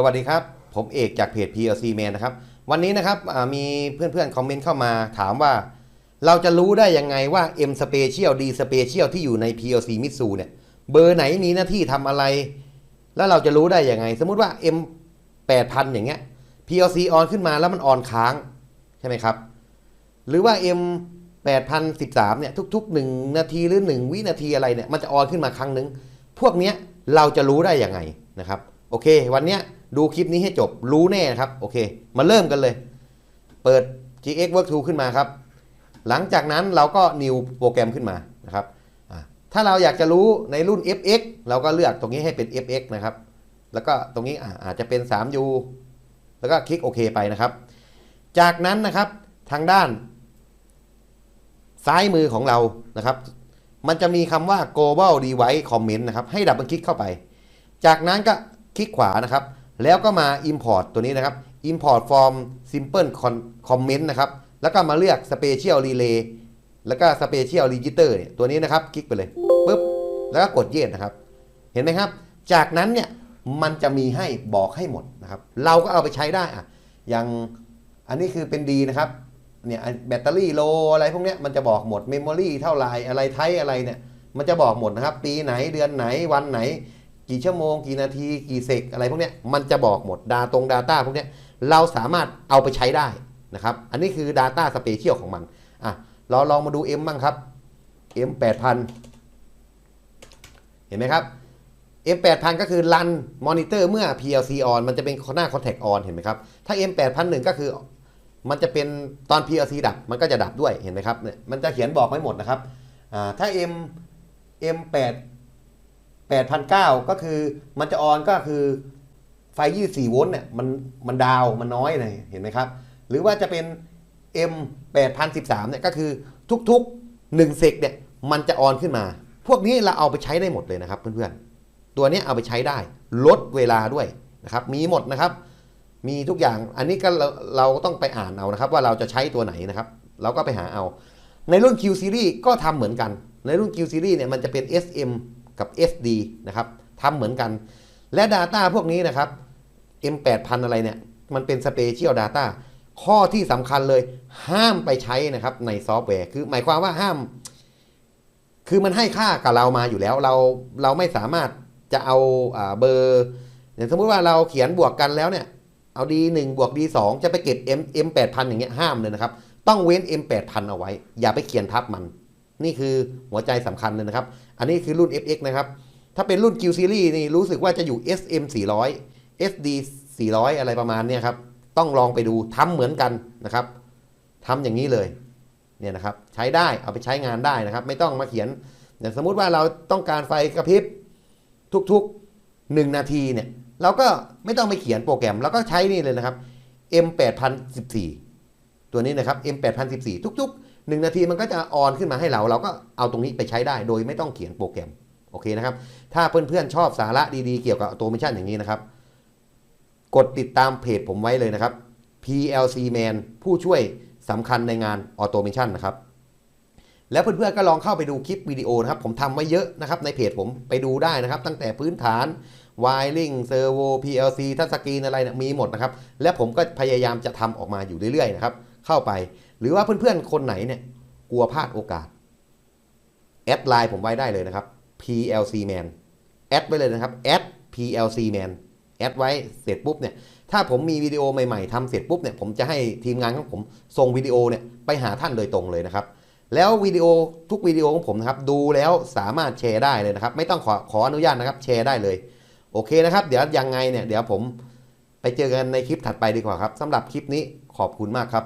สวัสดีครับ ผมเอกจากเพจ PLC Man นะครับ วันนี้นะครับอ่ามีเพื่อนๆ คอมเมนต์เข้ามาถามว่า เราจะรู้ได้ยังไงว่า M Special D Special ที่อยู่ใน PLC Mitsu เนี่ย เบอร์ไหนมีหน้าที่ทำอะไร แล้วเราจะรู้ได้ยังไง สมมติว่า M 8000อย่างเงี้ย PLC on ขึ้นมาแล้วมันออนค้าง ใช่ไหมครับ หรือว่า M 8013เนี่ยทุก ๆ 1 นาทีหรือ 1 วินาทีอะไรเนี่ยมันจะออนขึ้นมาครั้งนึง พวกเนี้ยเราจะรู้ได้ยังไงนะครับ โอเค วันเนี้ย ดูคลิปนี้ให้จบรู้แน่ครับโอเค มาเริ่มกันเลย เปิด GX Work Tool ขึ้นมาครับ หลังจากนั้นเราก็ new โปรแกรมขึ้นมานะครับถ้าเราอยากจะรู้ในรุ่น FX เราก็เลือกตรงนี้ให้เป็น FX นะครับ แล้วก็ตรงนี้อาอาจจะเป็น 3U แล้วก็คลิกโอเคไปนะครับ จากนั้นนะครับทางด้าน ซ้ายมือของเรานะครับ มันจะมีคำว่า global device comment นะครับ ให้ดับเบิลคลิกเข้าไป จากนั้นก็คลิกขวานะครับ แล้วก็มา import ตัวนี้นะครับ import from simple comment นะครับแล้วก็มาเลือก special relay แล้วก็ special register เนี่ยตัวนี้นะครับคลิกไปเลยปุ๊บแล้วก็กด yes นะครับ เห็นไหมครับ จากนั้นเนี่ยมันจะมีให้บอกให้หมดนะครับ เราก็เอาไปใช้ได้อะอย่างอันนี้คือเป็นดีนะครับเนี่ยแบตเตอรี่โลอะไรพวกเนี้ยมันจะบอกหมดเมมโมรีเท่าไรอะไรไทอะไรเนี่ย มันจะบอกหมดนะครับ ปีไหนเดือนไหนวันไหน กี่ชั่วโมง กี่นาที กี่เซกอะไรพวกนี้มันจะบอกหมดดาตรง Data พวกนี้เราสามารถเอาไปใช้ได้นะครับ อันนี้คือ Data s p e c i a l ของมันอะเราลองมาดู M บ้างครับ M 8000เห็นไหมครับ M 8000ก็คือ run monitor เมื่อ PLC on มันจะเป็นหน้า contact on เห็นไหมครับ ถ้า M 8001ก็คือมันจะเป็นตอน PLC ดับ มันก็จะดับด้วยเห็นไหมครับเนี่ยมันจะเขียนบอกไว้หมดนะครับอ่าถ้า M M8 8,900 ก็คือมันจะออนก็คือไฟ 24 โวลต์เนี่ยมันมันดาวมันน้อยหน่อยเห็นไหมครับ หรือว่าจะเป็น M 8013เนี่ยก็คือทุกๆ1เซกเนี่ยมันจะออนขึ้นมา พวกนี้เราเอาไปใช้ได้หมดเลยนะครับเพื่อนๆ ตัวนี้เอาไปใช้ได้ลดเวลาด้วยนะครับ มีหมดนะครับ มีทุกอย่างอันนี้ก็เราเราต้องไปอ่านเอานะครับ ว่าเราจะใช้ตัวไหนนะครับ เราก็ไปหาเอา ในรุ่น Q Series ก็ทำเหมือนกัน ในรุ่น Q Series เนี่ยมันจะเป็น SM กับ SD นะครับทำเหมือนกัน และ Data พวกนี้นะครับ M8000 อะไรเนี่ย มันเป็น Special Data ข้อที่สำคัญเลยห้ามไปใช้นะครับในซอฟต์แวร์ คือหมายความว่าห้าม คือมันให้ค่ากับเรามาอยู่แล้ว เราเราไม่สามารถจะเอาอ่าเบอร์อย่างสมมติว่าเราเขียนบวกกันแล้วเนี่ย เอา D 1 บวก D 2 จะไปเก็บ M M 8000 อย่างเงี้ยห้ามเลยนะครับ ต้องเว้น M 8000 เอาไว้ อย่าไปเขียนทับมัน นี่คือหัวใจสำคัญเลยนะครับ อันนี้คือรุ่น FX นะครับ ถ้าเป็นรุ่น Q Series นี่รู้สึกว่าจะอยู่ SM 400 SD 400 อะไรประมาณเนี้ยครับ ต้องลองไปดูทำเหมือนกันนะครับทำอย่างนี้เลยเนี่ยนะครับใช้ได้เอาไปใช้งานได้นะครับ ไม่ต้องมาเขียนอย่างสมมุติว่าเราต้องการไฟกระพริบทุกๆ 1 นาทีเนี่ยเราก็ไม่ต้องไปเขียนโปรแกรมเราก็ใช้นี่เลยนะครับ M 8014ตัวนี้นะครับ M 8014ทุก ๆ 1นาทีมันก็จะออนขึ้นมาให้เรา เราก็เอาตรงนี้ไปใช้ได้โดยไม่ต้องเขียนโปรแกรมโอเคนะครับ ถ้าเพื่อนๆชอบสาระดีๆเกี่ยวกับออโตเมชันอย่างนี้นะครับ กดติดตามเพจผมไว้เลยนะครับ PLC Man ผู้ช่วยสำคัญในงานออโตเมชันนะครับ แล้วเพื่อนๆก็ลองเข้าไปดูคลิปวิดีโอนะครับ ผมทำไว้เยอะนะครับในเพจผมไปดูได้นะครับ ตั้งแต่พื้นฐาน wiring servo PLC ทัชสกรีนอะไรนี่ยมีหมดนะครับ และผมก็พยายามจะทำออกมาอยู่เรื่อยๆนะครับ เข้าไป หรือว่าเพื่อนๆ คนไหนเนี่ยกลัวพลาดโอกาส แอดไลน์ผมไว้ได้เลยนะครับ PLC Man แอดไว้เลยนะครับแอด PLC Man แอดไว้เสร็จปุ๊บเนี่ยถ้าผมมีวิดีโอใหม่ๆทำเสร็จปุ๊บเนี่ยผมจะให้ทีมงานของผมส่งวิดีโอเนี่ยไปหาท่านโดยตรงเลยนะครับ แล้ววิดีโอทุกวิดีโอของผมนะครับดูแล้วสามารถแชร์ได้เลยนะครับ ไม่ต้องขอขออนุญาตนะครับแชร์ได้เลย โอเคนะครับ เดี๋ยวยังไงเนี่ยเดี๋ยวผมไปเจอกันในคลิปถัดไปดีกว่าครับสำหรับคลิปนี้ขอบคุณมากครับ